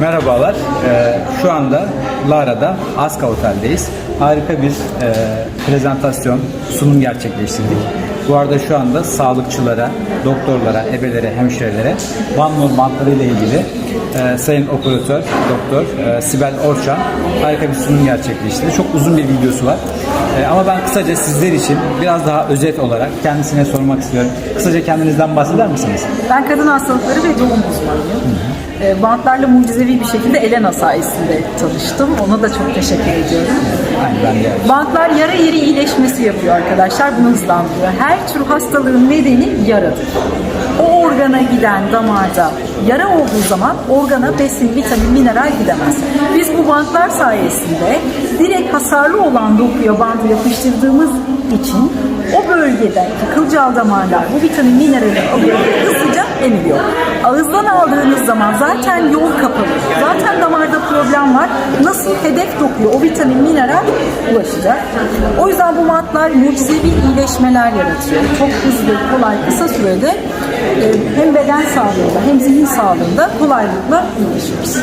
Merhabalar. Ee, şu anda Lara'da Aska Otel'deyiz. Harika bir e, prezentasyon, sunum gerçekleştirdik. Bu arada şu anda sağlıkçılara, doktorlara, ebelere, hemşirelere Van Nur mantarı ile ilgili e, Sayın Operatör, Doktor e, Sibel Orçan harika bir sunum gerçekleştirdi. Çok uzun bir videosu var. E, ama ben kısaca sizler için biraz daha özet olarak kendisine sormak istiyorum. Kısaca kendinizden bahseder misiniz? Ben kadın hastalıkları ve doğum uzmanıyım. E, Bantlarla mucizevi bir şekilde Elena sayesinde tanıştım. Ona da çok teşekkür ediyorum. Bantlar yara yeri iyileşmesi yapıyor arkadaşlar. Bunu hızlandırıyor. Her tür hastalığın nedeni yaradır. O organa giden damarda yara olduğu zaman organa besin, vitamin, mineral gidemez. Biz bu bantlar sayesinde direkt hasarlı olan dokuya bandı yapıştırdığımız için o bölgede kılcal damarlar bu vitamin minerali alıyor ve hızlıca emiliyor. Ağızdan aldığınız zaman zaten yol kapalı. Zaten damarda problem var. Nasıl hedef dokuyor o vitamin mineral ulaşacak. O yüzden bu matlar mucizevi iyileşmeler yaratıyor. Çok hızlı, kolay, kısa sürede e, hem beden sağlığında hem zihin sağlığında kolaylıkla iyileşiyoruz.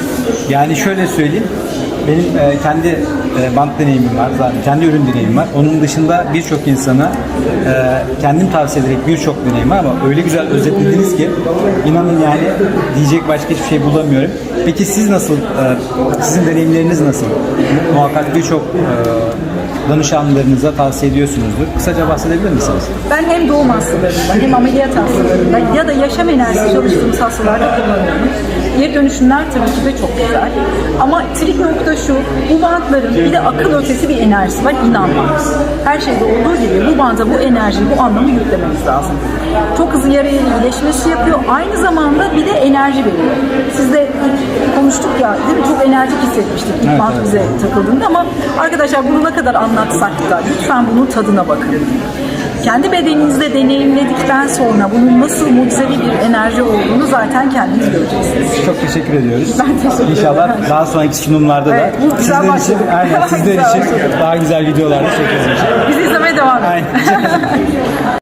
Yani şöyle söyleyeyim. Benim e, kendi e, bant deneyimim var zaten. Kendi ürün deneyimim var. Onun dışında birçok insana e, kendim tavsiye ederek birçok deneyim var ama öyle güzel özetlediniz ki inanın yani diyecek başka hiçbir şey bulamıyorum. Peki siz nasıl, e, sizin deneyimleriniz nasıl? Muhakkak birçok e, danışanlarınıza tavsiye ediyorsunuzdur. Kısaca bahsedebilir misiniz? Ben hem doğum hastalarında hem ameliyat hastalarında ya da yaşam enerjisi çalıştığımız hastalarda kullanıyorum. Geri dönüşümler tabii ki de çok güzel. Ama trik nokta şu, bu bantların bir de akıl ötesi bir enerjisi var, inanmak. Her şeyde olduğu gibi bu banta bu enerjiyi, bu anlamı yüklememiz lazım. Çok hızlı yara yeri iyileşmesi yapıyor. Aynı zamanda bir de enerji veriyor. Siz de konuştuk ya, değil mi? Çok enerjik hissetmiştik ilk Evet, bant evet. bize takıldığında ama arkadaşlar bunu ne kadar anlatsak da lütfen bunun tadına bakın. Kendi bedeninizde deneyimledikten sonra bunun nasıl mucizevi bir enerji olduğunu zaten kendiniz göreceksiniz. Çok teşekkür ediyoruz. Ben teşekkür ederim. İnşallah daha sonraki sunumlarda Evet, da bu güzel sizler için, aynen, sizler Güzel için başladı. daha güzel videolarda çekeriz inşallah. Bizi izlemeye devam edin. Aynen.